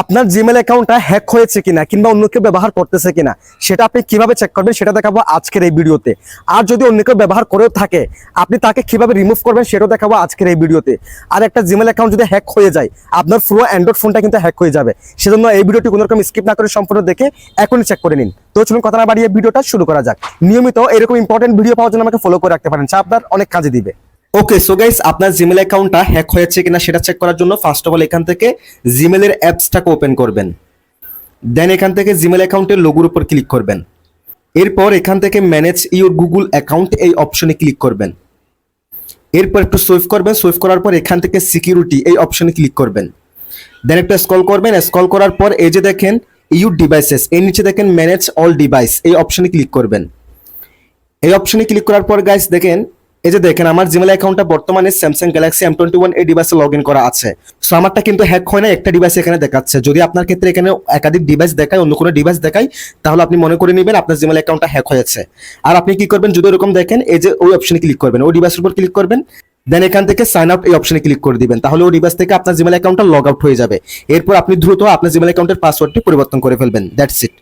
আপনার জিমেল অ্যাকাউন্টটা হ্যাক হয়েছে কিনা কিংবা অন্য কেউ ব্যবহার করতেছে কিনা, সেটা আপনি কীভাবে চেক করবেন সেটা দেখাবো আজকের এই ভিডিওতে। আর যদি অন্য কেউ ব্যবহার করেও থাকে, আপনি তাকে কীভাবে রিমুভ করবেন সেটাও দেখাবো আজকের এই ভিডিওতে। আর একটা জিমেল অ্যাকাউন্ট যদি হ্যাক হয়ে যায়, আপনার পুরো অ্যান্ড্রয়েড ফোনটা কিন্তু হ্যাক হয়ে যাবে। সেজন্য এই ভিডিওটি কোনো রকম স্কিপ না করে সম্পূর্ণ দেখে এখনই চেক করে নিন। তো চলুন কথা না বাড়িয়ে ভিডিওটা শুরু করা যাক। নিয়মিত এরকম ইম্পর্টেন্ট ভিডিও পাওয়ার জন্য আমাকে ফলো করে রাখতে পারেন, যা আপনার অনেক কাজে দিবে। ওকে সো গাইস আপনার জিমেল অ্যাকাউন্টটা হ্যাক হয়েছে কিনা সেটা চেক করার জন্য ফার্স্ট অফ অল এখান থেকে জিমেলের অ্যাপসটাকে ওপেন করবেন। দেন এখান থেকে জিমেল অ্যাকাউন্টের লোগোর উপর ক্লিক করবেন। এরপর এখান থেকে ম্যানেজ ইউর গুগল অ্যাকাউন্ট এই অপশনে ক্লিক করবেন। এরপর একটু সুইফ করবেন সুইফ করার পর এখান থেকে সিকিউরিটি এই অপশনে ক্লিক করবেন। দেন একটা স্ক্রল করবেন স্ক্রল করার পর এই যে দেখেন ইউর ডিভাইসেস এর নিচে দেখেন ম্যানেজ অল ডিভাইস এই অপশনে ক্লিক করবেন। এই অপশনে ক্লিক করার পর গাইস দেখেন এই যে দেখেন, আমার জিমেল অ্যাকাউন্টটা বর্তমানে Samsung Galaxy M twenty one এই ডিভাইসে লগ ইন করা আছে। সো আমারটা কিন্তু হ্যাক হয় না একটা ডিভাইস এখানে দেখাচ্ছে। যদি আপনার ক্ষেত্রে এখানে একাধিক ডিভাইস দেখায়, অন্য কোনো ডিভাইস দেখায়, তাহলে আপনি মনে করে নেবেন আপনার জিমেল অ্যাকাউন্টটা হ্যাক হয়েছে। আর আপনি কি করবেন, যদি এরকম দেখেন, এই যে ওই অপশনে ক্লিক করবেন, ওই ডিভাইসের উপর ক্লিক করবেন দেন এখান থেকে সাইন আপ এই অপশনে ক্লিক করে দিবেন। তাহলে ওই ডিভাইস থেকে আপনার জিমেল অ্যাকাউন্টটা লগ আউট হয়ে যাবে। এরপর আপনি দ্রুত আপনার জিমেল অ্যাকাউন্টের পাসওয়ার্ডটি পরিবর্তন করে ফেলবেন। That's it